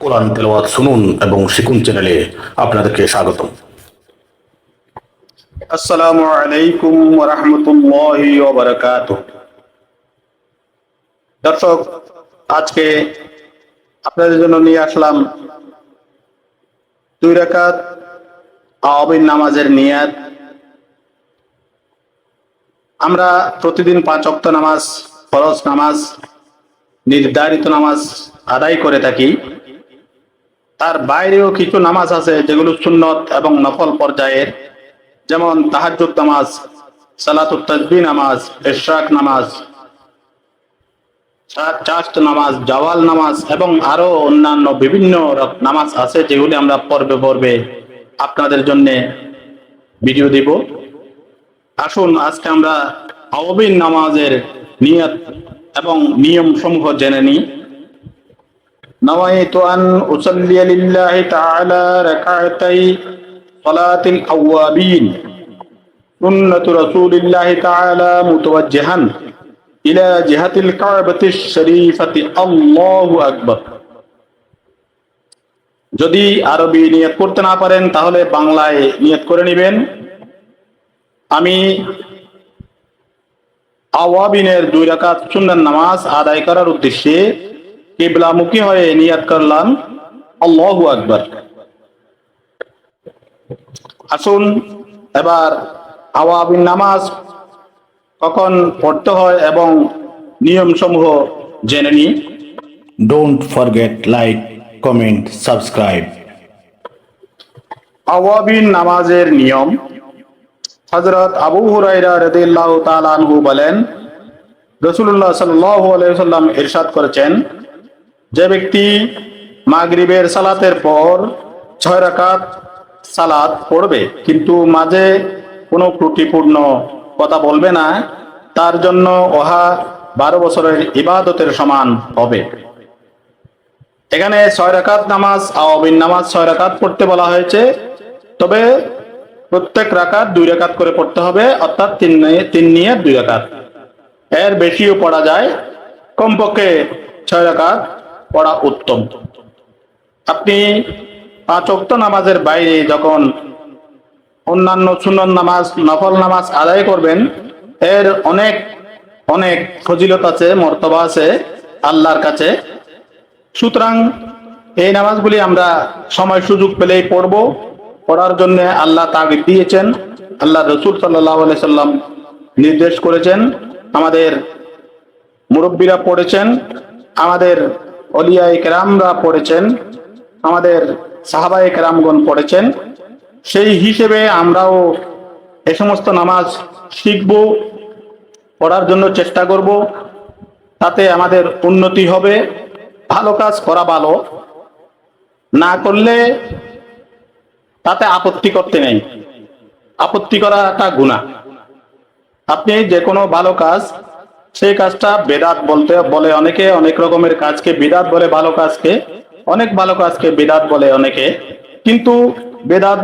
কোরআন তেলাওয়াত শুনুন এবং শিখুন চ্যানেলে আপনাদেরকে স্বাগতম। আসসালামু আলাইকুম রহমতুল্লাহি ওবরাকাত দর্শক, আজকে আপনাদের জন্য নিয়ে আসলাম দুই রাকাত আওয়াবিন নামাজের নিয়াত। আমরা প্রতিদিন পাঁচ অক্ত নামাজ, ফরজ নামাজ, নির্ধারিত নামাজ আদায় করে থাকি। তার বাইরেও কিছু নামাজ আছে যেগুলো সুন্নত এবং নফল পর্যায়ের। যেমন তাহাজ্জুদ নামাজ তাসবিহ নামাজ ইশরাক নামাজ চাষ্ট নামাজ, জাওয়াল নামাজ এবং আরও অন্যান্য বিভিন্ন নামাজ আছে যেগুলি আমরা পর্বে পর্বে আপনাদের জন্য ভিডিও দিব। আসুন, আজকে আমরা আওবিন নামাজের নিয়ত এবং নিয়ম সমূহ জেনে নিই। نويت أن أصلي لله تعالى ركعتي صلاة الأوابين سنة رسول الله تعالى متوجها إلى جهة الكعبة الشريفة الله أكبر যদি আরবি নিয়ত করতে না পারেন তাহলে বাংলায় নিয়ত করে নেবেন আমি আওয়াবিনের দুই রাকাত সুন্নাত নামাজ আদায় করার উদ্দেশ্যে কিবলামুখী হয়ে নিয়াত করলাম। আল্লাহু আকবার। আসুন এবার আওয়াবিন নামাজ কখন পড়তে হয় এবং নিয়ম সমূহ জেনে নিই। Don't forget like comment subscribe আওয়াবিন নামাজের নিয়ম। হযরত আবু হুরায়রা রাদিয়াল্লাহু তাআলা আনহু বলেন রাসূলুল্লাহ সাল্লাল্লাহু আলাইহি সাল্লাম ইরশাদ করেছেন যে ব্যক্তি মাগরিবের সালাতের পর ছয় রাকাত সালাত পড়বে, কিন্তু মাঝে কোনো ত্রুটিপূর্ণ কথা বলবে না, তার জন্য ওহা বারো বছরের ইবাদতের সমান হবে। এখানে ছয় রাকাত নামাজ আওয়াবিন নামাজ ছয় রাকাত পড়তে বলা হয়েছে। তবে প্রত্যেক রাকাত দুই রাকাত করে পড়তে হবে, অর্থাৎ তিন তিন নিয়ে দুই রাকাত। এর বেশিও পড়া যায়। কমপক্ষে ছয় রাকাত পড়া উত্তম। আপনি পাঁচ অক্ত নামাজের বাইরে যখন অন্যান্য সুন্নত নামাজ, নফল নামাজ আদায় করবেন, এর অনেক অনেক ফজিলত আছে, মর্তবা আছে আল্লাহর কাছে। সুতরাং এই নামাজগুলি আমরা সময় সুযোগ পেলেই পড়ব। পড়ার জন্য আল্লাহ তাগিদ দিয়েছেন। আল্লাহ রসুল সাল্লাহ সাল্লাম নির্দেশ করেছেন। আমাদের মুরব্বীরা পড়েছেন। আমাদের অলিয়াই কেরামরা পড়েছেন, আমাদের সাহাবাই কেরামগণ পড়েছেন। সেই হিসেবে আমরাও এ সমস্ত নামাজ শিখব, পড়ার জন্য চেষ্টা করব। তাতে আমাদের উন্নতি হবে, ভালো কাজ করা ভালো। না করলে তাতে আপত্তি করতে নেই। আপত্তি করাটা গুণা আপনি যে কোনো ভালো কাজ সেই কাজটা বেদাত বলতে বলে অনেকে, অনেক রকমের কাজকে বিদাত বলে, ভালো কাজকে, অনেক ভালো কাজকে বেদাত বলে অনেকে। কিন্তু বেদাত,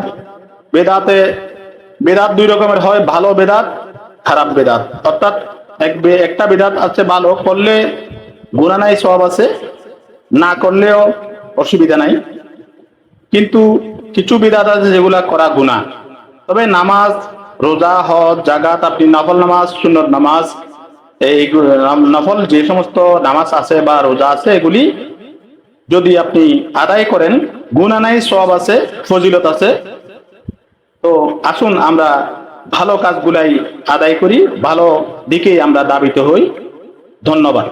বেদাতে, বেদাত দুই রকমের হয়, ভালো বেদাত, খারাপ বেদাত। অর্থাৎ এক একটা বেদাত আছে ভালো, করলে গুণা নাই সব আছে, না করলেও অসুবিধা নাই। কিন্তু কিছু বিদাত আছে যেগুলা করা গুণা তবে নামাজ, রোজা, হজ জাগাত আপনি নফল নামাজ, সুন্নত নামাজ এই নফল যে সমস্ত নামাজ আছে বা রোজা আছে, এগুলি যদি আপনি আদায় করেন গুণা নাই সব আছে, ফজিলত আছে, তো আসুন আমরা ভালো কাজগুলাই আদায় করি, ভালো দিকেই আমরা দাবিত হই। ধন্যবাদ।